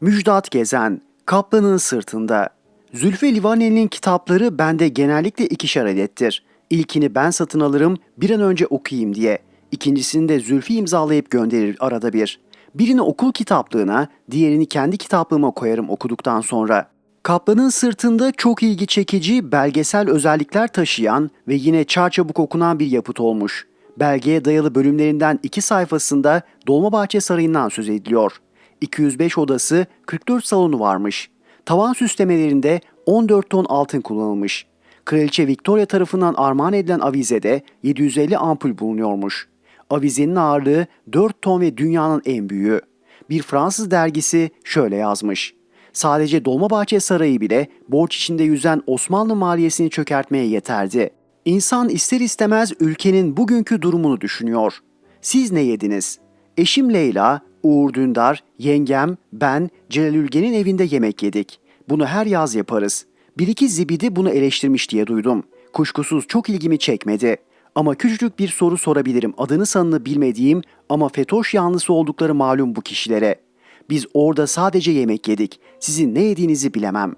Müjdat Gezen, Kaplanın Sırtında. Zülfü Livaneli'nin kitapları bende genellikle ikişer adettir. İlkini ben satın alırım, bir an önce okuyayım diye. İkincisini de Zülfü imzalayıp gönderir arada bir. Birini okul kitaplığına, diğerini kendi kitaplığıma koyarım okuduktan sonra. Kaplanın sırtında çok ilgi çekici belgesel özellikler taşıyan ve yine çarçabuk okunan bir yapıt olmuş. Belgeye dayalı bölümlerinden iki sayfasında Dolmabahçe Sarayı'ndan söz ediliyor. 205 odası, 44 salonu varmış. Tavan süslemelerinde 14 ton altın kullanılmış. Kraliçe Victoria tarafından armağan edilen avizede 750 ampul bulunuyormuş. Avizenin ağırlığı 4 ton ve dünyanın en büyüğü. Bir Fransız dergisi şöyle yazmış. Sadece Dolmabahçe Sarayı bile borç içinde yüzen Osmanlı maliyesini çökertmeye yeterdi. İnsan ister istemez ülkenin bugünkü durumunu düşünüyor. Siz ne yediniz? Eşim Leyla, Uğur Dündar, yengem, ben Celal Ülgen'in evinde yemek yedik. Bunu her yaz yaparız. Bir iki zibidi bunu eleştirmiş diye duydum. Kuşkusuz çok ilgimi çekmedi. Ama küçücük bir soru sorabilirim adını sanını bilmediğim ama fetoş yanlısı oldukları malum bu kişilere. Biz orada sadece yemek yedik. Sizin ne yediğinizi bilemem.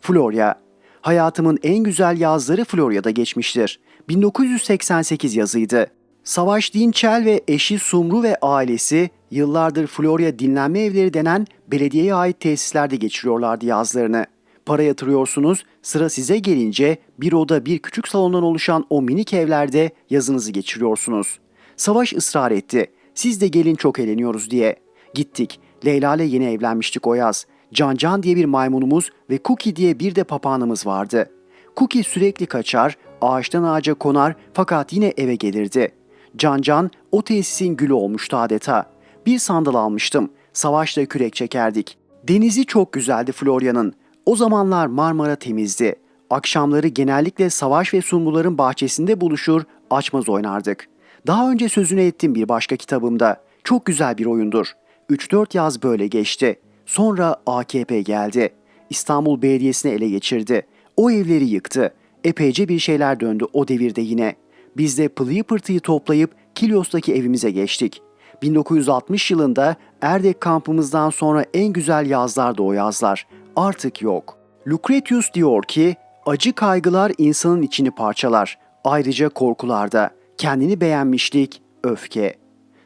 Florya. Hayatımın en güzel yazları Florya'da geçmiştir. 1988 yazıydı. Savaş Dinçel ve eşi Sumru ve ailesi yıllardır Florya dinlenme evleri denen belediyeye ait tesislerde geçiriyorlardı yazlarını. Para yatırıyorsunuz, sıra size gelince bir oda bir küçük salondan oluşan o minik evlerde yazınızı geçiriyorsunuz. Savaş ısrar etti. Siz de gelin çok eğleniyoruz diye. Gittik. Leyla ile yeni evlenmiştik o yaz. Can Can diye bir maymunumuz ve Cookie diye bir de papağanımız vardı. Cookie sürekli kaçar, ağaçtan ağaca konar fakat yine eve gelirdi. Can Can o tesisin gülü olmuştu adeta. Bir sandal almıştım. Savaşla kürek çekerdik. Denizi çok güzeldi Florya'nın. O zamanlar Marmara temizdi. Akşamları genellikle Savaş ve Sumruların bahçesinde buluşur, açmaz oynardık. Daha önce sözünü ettim bir başka kitabımda. Çok güzel bir oyundur. 3-4 yaz böyle geçti. Sonra AKP geldi. İstanbul Belediyesi'ni ele geçirdi. O evleri yıktı. Epeyce bir şeyler döndü o devirde yine. Biz de pılıyı pırtıyı toplayıp Kilyos'taki evimize geçtik. 1960 yılında Erdek kampımızdan sonra en güzel yazlardı o yazlar. Artık yok. Lucretius diyor ki, acı kaygılar insanın içini parçalar. Ayrıca korkularda. Kendini beğenmişlik, öfke.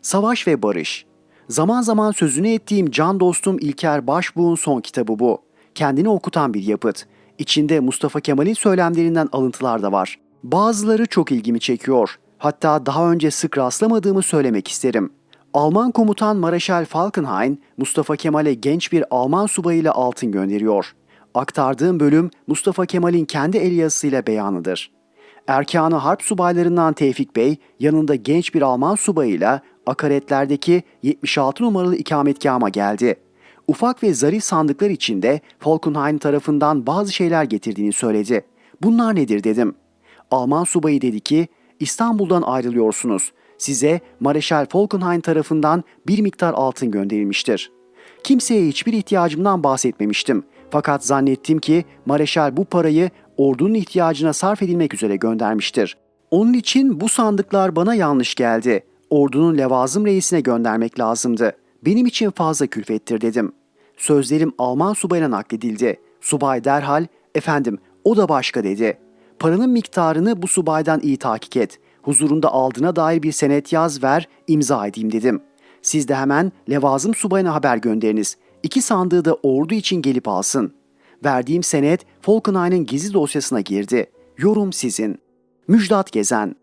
Savaş ve Barış. Zaman zaman sözünü ettiğim can dostum İlker Başbuğ'un son kitabı bu. Kendini okutan bir yapıt. İçinde Mustafa Kemal'in söylemlerinden alıntılar da var. Bazıları çok ilgimi çekiyor. Hatta daha önce sık rastlamadığımı söylemek isterim. Alman komutan Mareşal Falkenhayn, Mustafa Kemal'e genç bir Alman subayıyla altın gönderiyor. Aktardığım bölüm Mustafa Kemal'in kendi el yazısıyla beyanıdır. Erkanı Harp subaylarından Tevfik Bey yanında genç bir Alman subayıyla akaretlerdeki 76 numaralı ikametgahıma geldi. Ufak ve zarif sandıklar içinde Falkenhayn tarafından bazı şeyler getirdiğini söyledi. Bunlar nedir dedim. Alman subayı dedi ki İstanbul'dan ayrılıyorsunuz. Size Mareşal Falkenhayn tarafından bir miktar altın gönderilmiştir. Kimseye hiçbir ihtiyacımdan bahsetmemiştim. Fakat zannettim ki Mareşal bu parayı ordunun ihtiyacına sarf edilmek üzere göndermiştir. Onun için bu sandıklar bana yanlış geldi. Ordunun levazım reisine göndermek lazımdı. Benim için fazla külfettir dedim. Sözlerim Alman subayına nakledildi. Subay derhal, efendim o da başka dedi. Paranın miktarını bu subaydan iyi takip et. Huzurunda aldığına dair bir senet yaz ver, imza edeyim dedim. Siz de hemen levazım subayına haber gönderiniz. İki sandığı da ordu için gelip alsın. Verdiğim senet Falkenhayn'ın gizli dosyasına girdi. Yorum sizin. Müjdat Gezen